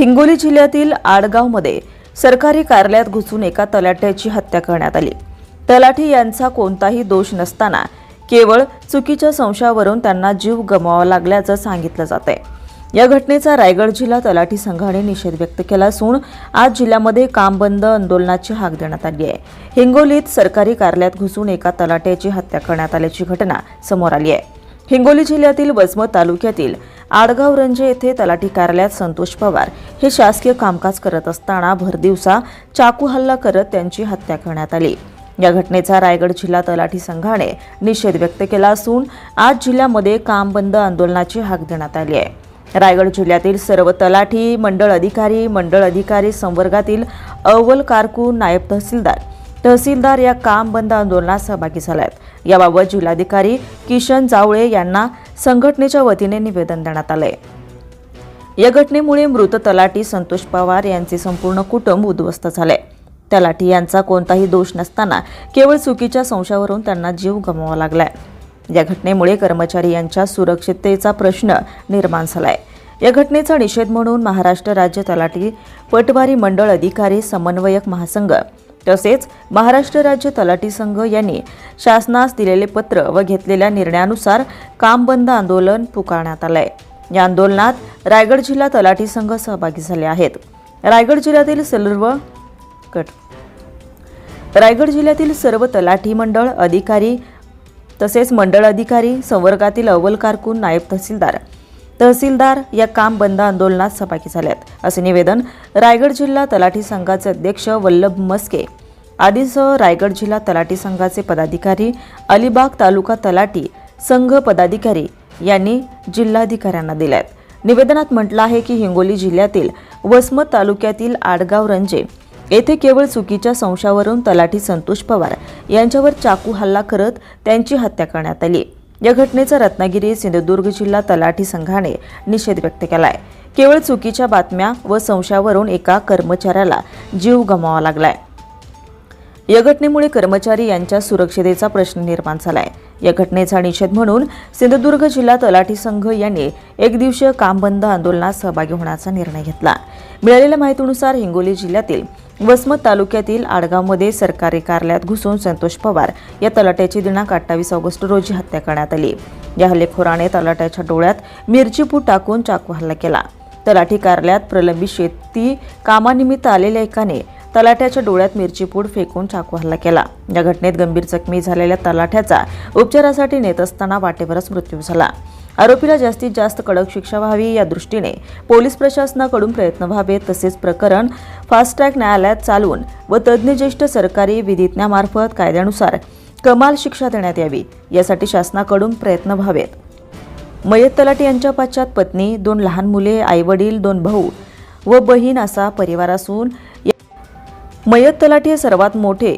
हिंगोली जिल्ह्यातील आडगावमध्ये सरकारी कार्यालयात घुसून एका तलाट्याची हत्या करण्यात आली. तलाठी यांचा कोणताही दोष नसताना केवळ चुकीच्या संशयावरून त्यांना जीव गमवावा लागल्याचं सांगितलं जात आहे या घटनेचा रायगड जिल्हा तलाठी संघाने निषेध व्यक्त केला असून आज जिल्ह्यामध्ये काम बंद आंदोलनाची हाक देण्यात आली आहे. हिंगोलीत सरकारी कार्यालयात घुसून एका तलाट्याची हत्या करण्यात आल्याची घटना समोर आली आहे. हिंगोली जिल्ह्यातील वसमत तालुक्यातील आडगाव रंजे येथे तलाठी कार्यालयात संतोष पवार हे शासकीय कामकाज करत असताना भरदिवसा चाकू हल्ला करत त्यांची हत्या करण्यात आली. या घटनेचा रायगड जिल्हा तलाठी संघाने निषेध व्यक्त केला असून आज जिल्ह्यामध्ये काम बंद आंदोलनाची हाक देण्यात आली आहे. रायगड जिल्ह्यातील सर्व तलाठी मंडळ अधिकारी मंडळ अधिकारी संवर्गातील अव्वल कारकून नायब तहसीलदार तहसीलदार या काम बंद आंदोलनात सहभागी झाल्या आहेत याबाबत जिल्हाधिकारी किशन जावळे यांना संघटनेच्या वतीने निवेदन देण्यात आलंय या घटनेमुळे मृत तलाठी संतोष पवार यांचे संपूर्ण कुटुंब उद्ध्वस्त झाले. तलाठी यांचा कोणताही दोष नसताना केवळ चुकीच्या संशयावरून त्यांना जीव गमवावा लागलाय. या घटनेमुळे कर्मचारी यांच्या सुरक्षिततेचा प्रश्न निर्माण झालाय. या घटनेचा निषेध म्हणून महाराष्ट्र राज्य तलाठी पटवारी मंडळ अधिकारी समन्वयक महासंघ तसेच महाराष्ट्र राज्य तलाठी संघ यांनी शासनास दिलेले पत्र व घेतलेल्या निर्णयानुसार काम बंद आंदोलन पुकारण्यात आलंय. या आंदोलनात रायगड जिल्हा तलाठी संघ सहभागी झाले आहेत. रायगड जिल्ह्यातील सर्व कट रायगड जिल्ह्यातील सर्व तलाठी मंडळ अधिकारी तसेच मंडळ अधिकारी संवर्गातील अव्वल कारकून नायब तहसीलदार तहसीलदार या काम बंद आंदोलनात सहभागी झाल्यात. असे निवेदन रायगड जिल्हा तलाठी संघाचे अध्यक्ष वल्लभ मस्के आदीसह रायगड जिल्हा तलाठी संघाचे पदाधिकारी अलिबाग तालुका तलाठी संघ पदाधिकारी यांनी जिल्हाधिकाऱ्यांना दिल्यात. निवेदनात म्हटलं आहे की हिंगोली जिल्ह्यातील वसमत तालुक्यातील आडगाव रंजे येथे केवळ चुकीच्या संशयावरून तलाठी संतोष पवार यांच्यावर चाकू हल्ला करत त्यांची हत्या करण्यात आली. या घटनेचा रत्नागिरी सिंधुदुर्ग जिल्हा तलाठी संघाने निषेध व्यक्त केलाय. केवळ चुकीच्या बातम्या व संशयावरून एका कर्मचाऱ्याला जीव गमावा लागलाय. या घटनेमुळे कर्मचारी यांच्या सुरक्षितेचा प्रश्न निर्माण झालाय. या घटनेचा निषेध म्हणून सिंधुदुर्ग जिल्हा तलाठी संघ यांनी एक दिवसीय काम बंद आंदोलनात सहभागी होण्याचा निर्णय घेतला. मिळालेल्या माहितीनुसार हिंगोली जिल्ह्यातील वसमत तालुक्यातील आडगावमध्ये सरकारी कार्यालयात घुसून संतोष पवार या तलाट्याची दिनांक अठ्ठावीस ऑगस्ट रोजी हत्या करण्यात आली. या हल्लेखोराने तलाट्याच्या डोळ्यात मिरचीपू टाकून चाकू हल्ला केला. तलाठी कार्यालयात प्रलंबित शेती कामानिमित्त आलेल्या एकाने तलाठ्याच्या डोळ्यात मिरची पूड फेकून चाकू हल्ला केला. या घटनेत गंभीर जखमी झालेल्या तलाठ्याचा उपचारासाठी नेत असताना वाटेवरच मृत्यू झाला. आरोपीला जास्तीत जास्त कडक शिक्षा व्हावी या दृष्टीने पोलीस प्रशासनाकडून प्रयत्न व्हावेत तसेच प्रकरण फास्ट ट्रॅक न्यायालयात चालवून व तज्ज्ञ ज्येष्ठ सरकारी विधिज्ञामार्फत कायद्यानुसार कमाल शिक्षा देण्यात यावी यासाठी शासनाकडून प्रयत्न व्हावेत. मयत तलाटी यांच्या पाश्चात पत्नी दोन लहान मुले आईवडील दोन भाऊ व बहीण असा परिवार असून मयत तलाठी हे सर्वात मोठे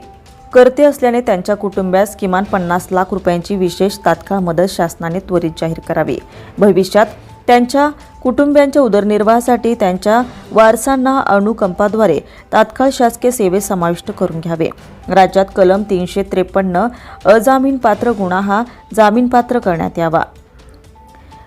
करते असल्याने त्यांच्या कुटुंबास किमान पन्नास लाख रुपयांची विशेष तात्काळ मदत शासनाने त्वरित जाहीर करावी. भविष्यात त्यांच्या कुटुंबियांच्या उदरनिर्वाहासाठी त्यांच्या वारसांना अनुकंपाद्वारे तात्काळ शासकीय सेवेत समाविष्ट करून घ्यावे. राज्यात कलम तीनशे त्रेपन्न अजामीनपात्र गुन्हा हा जामीनपात्र करण्यात यावा.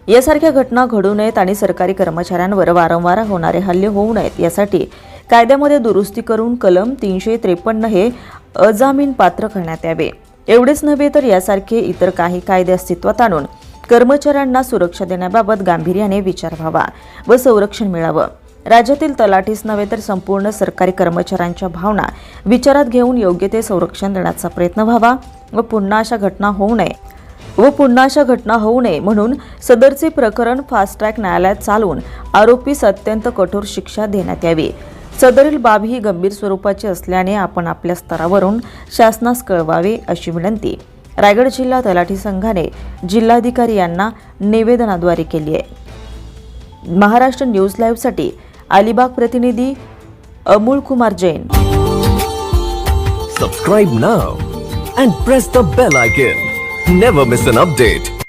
यासारख्या घटना घडू नयेत आणि सरकारी कर्मचाऱ्यांवर वारंवार होणारे हल्ले होऊ नयेत यासाठी कायद्यामध्ये दुरुस्ती करून कलम तीनशे त्रेपन्न हे अजामीन पात्र करण्यात यावे. एवढेच नव्हे तर यासारखे इतर काही कायदे अस्तित्वात आणून कर्मचाऱ्यांना सुरक्षा देण्याबाबत गांभीर्याने विचार व्हावा व संरक्षण मिळावं. राज्यातील तलाठीच नव्हे तर संपूर्ण सरकारी कर्मचाऱ्यांच्या भावना विचारात घेऊन योग्य ते संरक्षण देण्याचा प्रयत्न व्हावा व पुन्हा अशा घटना होऊ नये व पुन्हा अशा घटना होऊ नये म्हणून सदरचे प्रकरण फास्ट ट्रॅक न्यायालयात चालवून आरोपीस अत्यंत कठोर शिक्षा देण्यात यावी. सदरील बाब ही गंभीर स्वरूपाची असल्याने आपण आपल्या स्तरावरून शासनास कळवावे अशी विनंती. रायगड जिल्हा तलाठी संघाने जिल्हाधिकारी यांना निवेदनाद्वारे केली आहे. महाराष्ट्र न्यूज लाईव्हसाठी अलिबाग प्रतिनिधी Amol Kumar Jain. Subscribe now and press the bell icon never miss an update